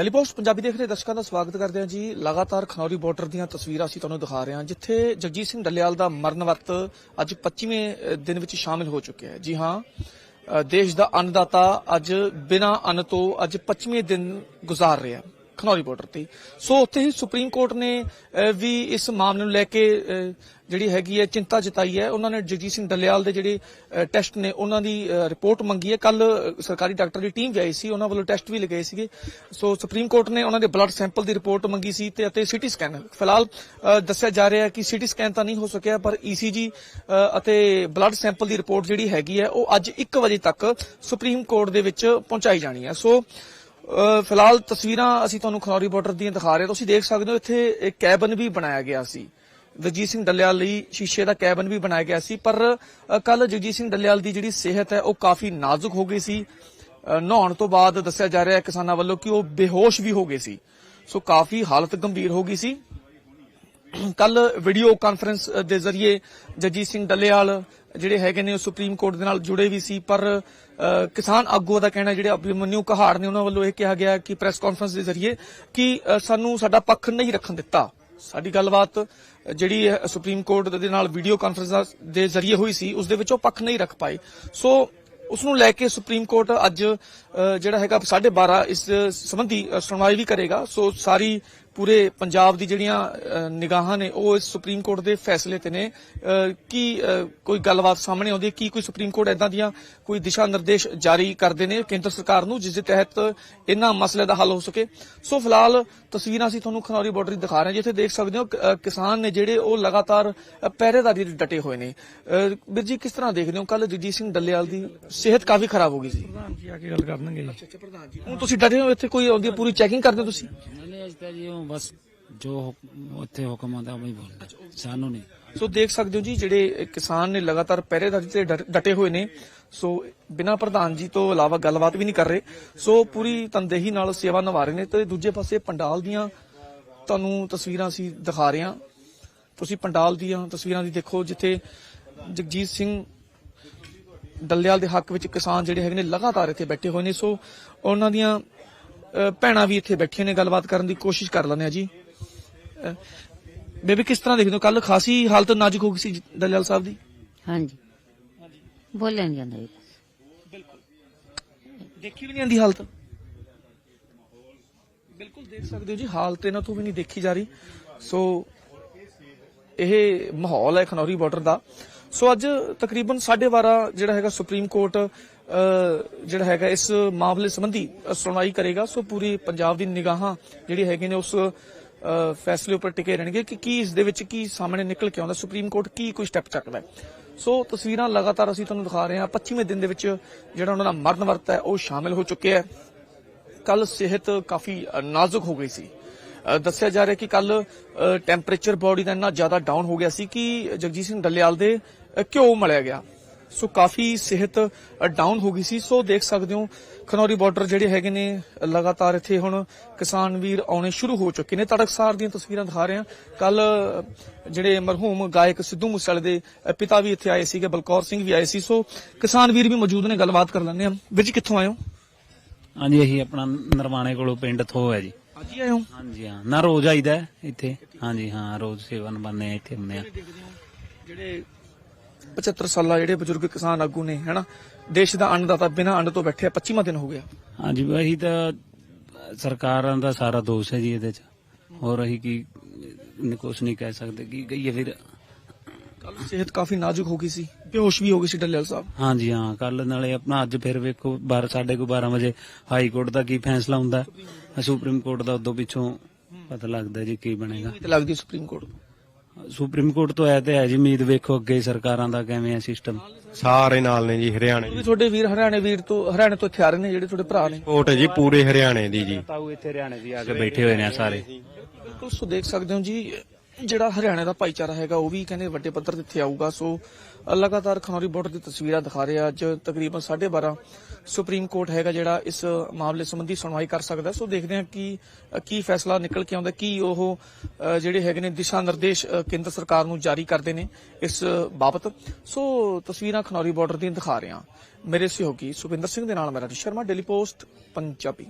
ਟੈਲੀਪੋਸਟ ਪੰਜਾਬੀ ਦੇਖ ਰਹੇ ਦਰਸ਼ਕਾਂ ਦਾ ਸਵਾਗਤ ਕਰਦੇ ਹਾਂ ਜੀ। ਲਗਾਤਾਰ ਖਨੌਰੀ ਬਾਰਡਰ ਦੀਆਂ ਤਸਵੀਰਾਂ ਅਸੀਂ ਤੁਹਾਨੂੰ ਦਿਖਾ ਰਹੇ ਹਾਂ, ਜਿੱਥੇ ਜਗਜੀਤ ਸਿੰਘ ਡੱਲੇਵਾਲ ਦਾ ਮਰਨ ਵਰਤ ਅੱਜ 25ਵੇਂ ਦਿਨ ਵਿੱਚ ਸ਼ਾਮਿਲ ਹੋ ਚੁੱਕਿਆ ਹੈ। ਜੀ ਹਾਂ ਦੇਸ਼ ਦਾ ਅੰਨਦਾਤਾ ਅੱਜ ਬਿਨਾਂ ਅੰਨ ਤੋਂ ਅੱਜ 25ਵੇਂ ਦਿਨ ਗੁਜ਼ਾਰ ਰਿਹਾ ਖਨੌਰੀ ਬਾਰਡਰ ਤੇ। ਸੋ ਉੱਥੇ ਹੀ ਸੁਪਰੀਮ ਕੋਰਟ ਨੇ ਵੀ ਇਸ ਮਾਮਲੇ ਨੂੰ ਲੈ ਕੇ ਜਿਹੜੀ ਹੈਗੀ ਹੈ, ਚਿੰਤਾ ਜਤਾਈ ਹੈ। ਉਹਨਾਂ ਨੇ ਜਗਜੀਤ ਸਿੰਘ ਡੱਲੇਵਾਲ ਦੇ ਜਿਹੜੇ ਟੈਸਟ ਨੇ, ਉਹਨਾਂ ਦੀ ਰਿਪੋਰਟ ਮੰਗੀ ਹੈ। ਕੱਲ ਸਰਕਾਰੀ ਡਾਕਟਰ ਦੀ ਟੀਮ ਵੀ ਆਈ ਸੀ। ਉਹਨਾਂ ਵੱਲੋਂ ਟੈਸਟ ਵੀ ਲਗਾਏ ਸੀਗੇ। ਸੋ ਸੁਪਰੀਮ ਕੋਰਟ ਨੇ ਉਹਨਾਂ ਦੇ ਬਲੱਡ ਸੈਂਪਲ ਦੀ ਰਿਪੋਰਟ ਮੰਗੀ ਸੀ ਤੇ ਅਤੇ ਸੀਟੀ ਸਕੈਨ ਫਿਲਹਾਲ ਦੱਸਿਆ ਜਾ ਰਿਹਾ ਹੈ ਕਿ ਸੀਟੀ ਸਕੈਨ ਤਾਂ ਨਹੀਂ ਹੋ ਸਕਿਆ, ਪਰ ਈਸੀਜੀ ਅਤੇ ਬਲੱਡ ਸੈਂਪਲ ਦੀ ਰਿਪੋਰਟ ਜਿਹੜੀ ਹੈਗੀ ਹੈ, ਉਹ ਅੱਜ 1 ਵਜੇ ਤੱਕ ਸੁਪਰੀਮ ਕੋਰਟ ਦੇ ਵਿੱਚ ਪਹੁੰਚਾਈ ਜਾਣੀ ਹੈ। ਸੋ ਫਿਲਹਾਲ ਤਸਵੀਰਾਂ ਅਸੀਂ ਤੁਹਾਨੂੰ ਖਨੌਰੀ ਬਾਰਡਰ ਦੀਆਂ ਦਿਖਾ ਰਹੇ ਹਾਂ। ਤੁਸੀਂ ਦੇਖ ਸਕਦੇ ਹੋ, ਇੱਥੇ ਇੱਕ ਕੈਬਨ ਵੀ ਬਣਾਇਆ ਗਿਆ ਸੀ। ਜਗਜੀਤ ਸਿੰਘ ਡੱਲੇਵਾਲ ਲਈ ਸ਼ੀਸ਼ੇ ਦਾ ਕੈਬਨ ਵੀ ਬਣਾਇਆ ਗਿਆ ਸੀ। ਪਰ ਕੱਲ ਜਗਜੀਤ ਸਿੰਘ ਡੱਲੇਵਾਲ ਦੀ ਜਿਹੜੀ ਸਿਹਤ ਹੈ, ਉਹ ਕਾਫੀ ਨਾਜ਼ੁਕ ਹੋ ਗਈ ਸੀ। ਨਹਾਉਣ ਤੋਂ ਬਾਅਦ ਦੱਸਿਆ ਜਾ ਰਿਹਾ ਹੈ ਕਿਸਾਨਾਂ ਵੱਲੋਂ ਕਿ ਉਹ ਬੇਹੋਸ਼ ਵੀ ਹੋ ਗਏ ਸੀ। ਸੋ ਕਾਫੀ ਹਾਲਤ ਗੰਭੀਰ ਹੋ ਗਈ ਸੀ। ਕੱਲ ਵੀਡੀਓ ਕਾਨਫਰੰਸ ਦੇ ਜ਼ਰੀਏ ਜਗਜੀਤ ਸਿੰਘ ਡੱਲੇਵਾਲ, ਜਿਹੜੇ ਹੈਗੇ ਨੇ, ਉਹ ਸੁਪਰੀਮ ਕੋਰਟ ਦੇ ਨਾਲ ਜੁੜੇ ਵੀ ਸੀ, ਪਰ ਕਿਸਾਨ ਆਗੂਆਂ ਦਾ ਕਹਿਣਾ ਜਿਹੜੇ ਅਭਿਮਨਿਊ ਕਹਾੜ ਨੇ, ਉਹਨਾਂ ਵੱਲੋਂ ਇਹ ਕਿਹਾ ਗਿਆ ਕਿ ਪ੍ਰੈਸ ਕਾਨਫਰੰਸ ਦੇ ਜ਼ਰੀਏ ਕਿ ਸਾਨੂੰ ਸਾਡਾ ਪੱਖ ਨਹੀਂ ਰੱਖਣ ਦਿੱਤਾ। ਸਾਡੀ ਗੱਲਬਾਤ ਜਿਹੜੀ ਸੁਪਰੀਮ ਕੋਰਟ ਦੇ ਨਾਲ ਵੀਡੀਓ ਕਾਨਫਰੰਸ ਦੇ ਜ਼ਰੀਏ ਹੋਈ ਸੀ, ਉਸ ਦੇ ਵਿੱਚ ਉਹ ਪੱਖ ਨਹੀਂ ਰੱਖ ਪਾਏ। ਸੋ, ਉਸ ਨੂੰ ਲੈ ਕੇ ਸੁਪਰੀਮ ਕੋਰਟ ਅੱਜ ਜਿਹੜਾ ਹੈਗਾ 12:30 ਇਸ ਸੰਬੰਧੀ ਸੁਣਵਾਈ ਵੀ ਕਰੇਗਾ। ਸੋ, ਸਾਰੀ ਪੂਰੇ ਪੰਜਾਬ ਦੀ ਜਿਹੜੀਆਂ ਨਿਗਾਹਾਂ ਨੇ ਉਹ ਇਸ ਸੁਪਰੀਮ ਕੋਰਟ ਦੇ ਫੈਸਲੇ ਤੇ ਨੇ। ਕੀ ਕੋਈ ਗੱਲਬਾਤ ਸਾਹਮਣੇ ਆਉਂਦੀ ਹੈ? ਕੀ ਕੋਈ ਸੁਪਰੀਮ ਕੋਰਟ ਇਦਾਂ ਦੀਆਂ ਕੋਈ ਦਿਸ਼ਾ ਨਿਰਦੇਸ਼ ਜਾਰੀ ਕਰਦੇ ਨੇ ਕੇਂਦਰ ਸਰਕਾਰ ਨੂੰ ਜਿਸ ਦੇ ਤਹਿਤ ਇਹਨਾਂ ਮਸਲੇ ਦਾ ਹੱਲ ਹੋ ਸਕੇ? ਸੋ ਫਿਲਹਾਲ ਤਸਵੀਰਾਂ ਅਸੀਂ ਤੁਹਾਨੂੰ ਖਨੌਰੀ ਬਾਰਡਰ ਦੀ ਦਿਖਾ ਰਹੇ ਹਾਂ ਜਿੱਥੇ ਦੇਖ ਸਕਦੇ ਹੋ ਕਿਸਾਨ ਨੇ ਜਿਹੜੇ ਉਹ ਲਗਾਤਾਰ ਪਹਿਰੇਦਾਰੀ ਦੇ ਡਟੇ ਹੋਏ ਨੇ। ਵੀਰ ਜੀ ਕਿਸ ਤਰ੍ਹਾਂ ਦੇਖਦੇ ਹੋ? ਕੱਲ ਜਗਜੀਤ ਸਿੰਘ ਡੱਲੇਵਾਲ ਦੀ ਸਿਹਤ ਕਾਫੀ ਖਰਾਬ ਹੋ ਗਈ ਸੀ। ਪ੍ਰਧਾਨ ਜੀ ਆ ਕੇ ਗੱਲ ਕਰਨਗੇ ਜੀ। ਅੱਛਾ ਪ੍ਰਧਾਨ ਜੀ ਹੁਣ ਤੁਸੀਂ ਡਟੇ ਹੋ ਇੱਥੇ ਕੋਈ ਆਉਂਦੀ ਪੂਰੀ ਚੈਕਿੰਗ ਕਰਦੇ ਹੋ ਤੁਸੀਂ? ਨਹੀਂ ਜੀ ਉਹ ਬਸ ਜੋ ਉੱਥੇ ਹੁਕਮ ਆਉਂਦਾ ਉਹ ਹੀ ਸਾਨੂੰ ਨਹੀਂ। ਸੋ ਦੇਖ ਸਕਦੇ ਹੋ ਜੀ, ਜਿਹੜੇ ਕਿਸਾਨ ਨੇ ਲਗਾਤਾਰ ਪਹਿਰੇਦਾਰੀ ਤੇ ਡਟੇ ਹੋਏ ਨੇ। ਸੋ ਬਿਨਾਂ ਪ੍ਰਧਾਨ ਜੀ ਤੋਂ ਇਲਾਵਾ ਗੱਲਬਾਤ ਵੀ ਨਹੀਂ ਕਰ ਰਹੇ। ਸੋ ਪੂਰੀ ਤਨਦੇਹੀ ਨਾਲ ਸੇਵਾ ਨਿਭਾ ਰਹੇ ਨੇ ਤੇ ਦੂਜੇ ਪਾਸੇ ਪੰਡਾਲ ਦੀਆਂ ਤੁਹਾਨੂੰ ਤਸਵੀਰਾਂ ਅਸੀਂ ਦਿਖਾ ਰਹੇ ਹਾਂ। ਤੁਸੀਂ ਪੰਡਾਲ ਦੀਆਂ ਤਸਵੀਰਾਂ ਦੀ ਦੇਖੋ, ਜਿੱਥੇ ਜਗਜੀਤ ਸਿੰਘ ਡੱਲੇਵਾਲ ਦੇ ਹੱਕ ਵਿੱਚ ਕਿਸਾਨ ਜਿਹੜੇ ਹੈਗੇ ਨੇ ਲਗਾਤਾਰ ਇੱਥੇ ਬੈਠੇ ਹੋਏ ਨੇ। ਸੋ ਉਹਨਾਂ ਦੀਆਂ ਭੈਣਾਂ ਵੀ ਇੱਥੇ ਬੈਠੀਆਂ ਨੇ ਗੱਲਬਾਤ ਕਰਨ ਦੀ ਕੋਸ਼ਿਸ਼ ਕਰ ਲੈਂਦੇ ਆ ਜੀ। ਬੇਬੀ ਕਿਸ ਤਰ੍ਹਾਂ ਦੇਖਦੇ ਹੋ? ਕੱਲ ਖਾਸੀ ਹਾਲਤ ਨਾਜ਼ੁਕ ਹੋ ਗਈ ਸੀ ਡੱਲੇਵਾਲ ਸਾਹਿਬ ਦੀ। ਹਾਂਜੀ। ਬੋਲਿਆ ਨਹੀਂ ਜਾਂਦਾ ਜੀ। ਦੇਖੀ ਵੀ ਨਹੀਂ ਆਂਦੀ ਹਾਲਤ? ਬਿਲਕੁਲ ਦੇਖ ਸਕਦੇ ਹੋ ਜੀ ਹਾਲਤ ਇਹਨਾਂ ਤੋਂ ਵੀ ਨਹੀਂ ਦੇਖੀ ਜਾ ਰਹੀ। ਸੋ ਇਹ ਮਾਹੌਲ ਹੈ ਖਨੌਰੀ ਬਾਰਡਰ ਦਾ। ਸੋ ਅੱਜ ਤਕਰੀਬਨ 12:30 ਜਿਹੜਾ ਹੈਗਾ ਸੁਪਰੀਮ ਕੋਰਟ ਜਿਹੜਾ ਹੈਗਾ ਇਸ ਮਾਮਲੇ ਸੰਬੰਧੀ ਸੁਣਵਾਈ ਕਰੇਗਾ। ਸੋ ਪੂਰੀ ਪੰਜਾਬ ਦੀ ਨਿਗਾਹਾਂ ਜਿਹੜੀ ਹੈਗੇ ਨੇ ਉਸ ਫੈਸਲੇ ਉੱਪਰ ਟਿਕੇ ਰਹਿਣਗੇ ਕਿ ਕੀ ਇਸ ਦੇ ਵਿੱਚ ਕੀ ਸਾਹਮਣੇ ਨਿਕਲ ਕੇ ਆਉਂਦਾ। ਸੁਪਰੀਮ ਕੋਰਟ ਕੀ ਕੋਈ ਸਟੈਪ ਚੱਕਦਾ ਸੋ ਤਸਵੀਰਾਂ ਲਗਾਤਾਰ ਅਸੀਂ ਤੁਹਾਨੂੰ ਦਿਖਾ ਰਹੇ ਹਾਂ। 25ਵੇਂ ਦਿਨ ਦੇ ਵਿੱਚ ਜਿਹੜਾ ਉਹਨਾਂ ਦਾ ਮਰਨ ਵਰਤ ਹੈ, ਉਹ ਸ਼ਾਮਿਲ ਹੋ ਚੁੱਕਿਆ ਹੈ। ਕੱਲ ਸਿਹਤ ਕਾਫੀ ਨਾਜ਼ੁਕ ਹੋ ਗਈ ਸੀ। ਦੱਸਿਆ ਜਾ ਰਿਹਾ ਕਿ ਕੱਲ ਟੈਂਪਰੇਚਰ ਬਾਡੀ ਦਾ ਇੰਨਾ ਜ਼ਿਆਦਾ ਡਾਊਨ ਹੋ ਗਿਆ ਸੀ ਕਿ ਜਗਜੀਤ ਸਿੰਘ ਡੱਲੇਵਾਲ ਦੇ ਘਿਓ ਮਲਿਆ ਗਿਆ। ਸੋ ਕਾਫੀ ਸਿਹਤ ਡਾਊਨ ਹੋ ਗਈ ਸੀ। ਸੋ ਦੇਖ ਸਕਦੇ ਹੋ ਖਨੌਰੀ ਬਾਰਡਰ ਜਿਹੜੇ ਹੈਗੇ ਨੇ ਲਗਾਤਾਰ ਇੱਥੇ ਹੁਣ ਕਿਸਾਨ ਵੀਰ ਆਉਣੇ ਸ਼ੁਰੂ ਹੋ ਚੁੱਕੇ ਨੇ। ਤੜਕਸਾਰ ਦੀਆਂ ਤਸਵੀਰਾਂ ਦਿਖਾ ਰਹੇ ਹਾਂ। ਕੱਲ ਜਿਹੜੇ ਮਰਹੂਮ ਗਾਇਕ ਸਿੱਧੂ ਮੂਸੇਵਾਲੇ ਦੇ ਪਿਤਾ ਵੀ ਇੱਥੇ ਆਏ ਸੀਗੇ ਬਲਕੌਰ ਸਿੰਘ ਵੀ ਆਏ ਸੀ। ਸੋ ਕਿਸਾਨ ਵੀਰ ਵੀ ਮੌਜੂਦ ਨੇ ਗੱਲਬਾਤ ਕਰ ਲੈਂਦੇ ਹਾਂ। ਵੀਰ ਜੀ ਕਿੱਥੋਂ ਆਏ ਹੋ? ਹਾਂਜੀ ਅਸੀਂ ਆਪਣਾ ਨਰਵਾਣੇ ਕੋਲੋਂ ਪਿੰਡ ਥੋ ਹੈ ਜੀ। ਅੱਜ ਹੀ ਆਏ ਹੋ? ਹਾਂਜੀ ਹਾਂ। ਨਾ ਰੋਜ਼ ਆਈਦਾ ਇੱਥੇ। ਹਾਂਜੀ ਹਾਂ ਰੋਜ਼ ਸੇਵਾ ਨਿਭਾਉਂਦੇ ਆ ਇੱਥੇ ਹੁੰਦੇ ਆ ਜਿਹੜੇ 75 ਸਾਲਾ ਜਿਹੜੇ ਬਜ਼ੁਰਗ ਕਿਸਾਨ ਆਗੂ ਨੇ ਹੈਨਾ? ਦੇਸ਼ ਦਾ ਅੰਨਦਾਤਾ ਬਿਨਾਂ ਅੰਨ ਤੋਂ ਬੈਠੇ 25ਵਾਂ ਦਿਨ ਹੋ ਗਿਆ ਹਾਂਜੀ ਅਸੀਂ ਤਾਂ ਸਰਕਾਰਾਂ ਦਾ ਸਾਰਾ ਦੋਸ਼ ਹੈ ਜੀ ਇਹਦੇ 'ਚ। ਹੋਰ ਅਸੀਂ ਕੀ ਕੁਝ ਨਹੀਂ ਕਹਿ ਸਕਦੇ ਕੀ ਕਹੀਏ ਫਿਰ? ਕੱਲ ਸਿਹਤ ਕਾਫੀ ਨਾਜ਼ੁਕ ਹੋ ਗਈ ਸੀ ਬੇਹੋਸ਼ ਵੀ ਹੋ ਗਈ ਸੀ ਡੱਲੇਵਾਲ ਸਾਹਿਬ। ਹਾਂਜੀ ਹਾਂ ਕੱਲ ਨਾਲੇ ਆਪਣਾ ਅੱਜ ਫਿਰ ਵੇਖੋ 12 ਸਾਢੇ ਕੋ 12 ਵਜੇ ਹਾਈ ਕੋਰਟ ਦਾ ਕੀ ਫੈਸਲਾ ਹੁੰਦਾ। Supreme court. ਦਾ ਉਦੋਂ ਪਿੱਛੋਂ ਪਤਾ ਲੱਗਦਾ ਜੀ ਕੀ ਬਣੇਗਾ। ਲੱਗਦੀ ਸੁਪਰੀਮ ਕੋਰਟ ਸੁਪਰੀਮ ਕੋਰਟ ਤੋਂ ਆਇਆ ਤੇ ਹੈ ਜੀ ਉਮੀਦ ਵੇਖੋ ਅੱਗੇ ਸਰਕਾਰਾਂ ਦਾ ਕਿਵੇਂ ਹੈ ਸਿਸਟਮ ਸਾਰੇ ਨਾਲ ਨੇ ਜੀ ਹਰਿਆਣੇ ਵੀ ਤੁਹਾਡੇ ਵੀਰ ਹਰਿਆਣੇ ਵੀਰ ਤੋਂ ਹਰਿਆਣੇ ਤੋਂ ਇੱਥੇ ਆ ਰਹੇ ਨੇ ਜਿਹੜੇ ਤੁਹਾਡੇ ਭਰਾ ਨੇ? ਕੋਟ ਜੀ ਪੂਰੇ ਹਰਿਆਣੇ ਦੀ ਜੀ। ਤਾਊ ਇੱਥੇ ਹਰਿਆਣੇ ਦੀ ਆ ਕੇ ਬੈਠੇ ਹੋਏ ਨੇ ਸਾਰੇ। ਬਿਲਕੁਲ ਸੋ ਦੇਖ ਸਕਦੇ ਹੋ ਜੀ ਜਿਹੜਾ ਹਰਿਆਣੇ ਦਾ ਭਾਈਚਾਰਾ ਹੈਗਾ ਉਹ ਵੀ ਕਹਿੰਦੇ ਵੱਡੇ ਪੱਧਰ ਤੇ ਇੱਥੇ ਆਊਗਾ। ਸੋ ਲਗਾਤਾਰ ਖਨੌਰੀ ਬਾਰਡਰ ਦੀ ਤਸਵੀਰਾਂ ਦਿਖਾ ਰਿਹਾ। ਅੱਜ ਤਕਰੀਬਨ 12:30 ਸੁਪਰੀਮ ਕੋਰਟ ਹੈਗਾ ਜਿਹੜਾ ਇਸ ਮਾਮਲੇ ਸੰਬੰਧੀ ਸੁਣਵਾਈ ਕਰ ਸਕਦਾ। ਸੋ ਦੇਖਦੇ ਹਾਂ ਕਿ ਕੀ ਫੈਸਲਾ ਨਿਕਲ ਕੇ ਆਉਂਦਾ ਕੀ ਉਹ ਅ, ਜਿਹੜੇ ਹੈਗੇ ਨੇ ਦਿਸ਼ਾ ਨਿਰਦੇਸ਼ ਕੇਂਦਰ ਸਰਕਾਰ ਨੂੰ ਜਾਰੀ ਕਰਦੇ ਨੇ ਇਸ ਬਾਬਤ। ਸੋ ਤਸਵੀਰਾਂ ਖਨੌਰੀ ਬਾਰਡਰ ਦੀਆਂ ਦਿਖਾ ਰਿਹਾ ਮੇਰੇ ਸਹਿਯੋਗੀ ਸੁਪਿੰਦਰ ਸਿੰਘ ਦੇ ਨਾਲ ਮੇਰਾ ਸ਼ਰਮਾ ਡੇਲੀ ਪੋਸਟ ਪੰਜਾਬੀ।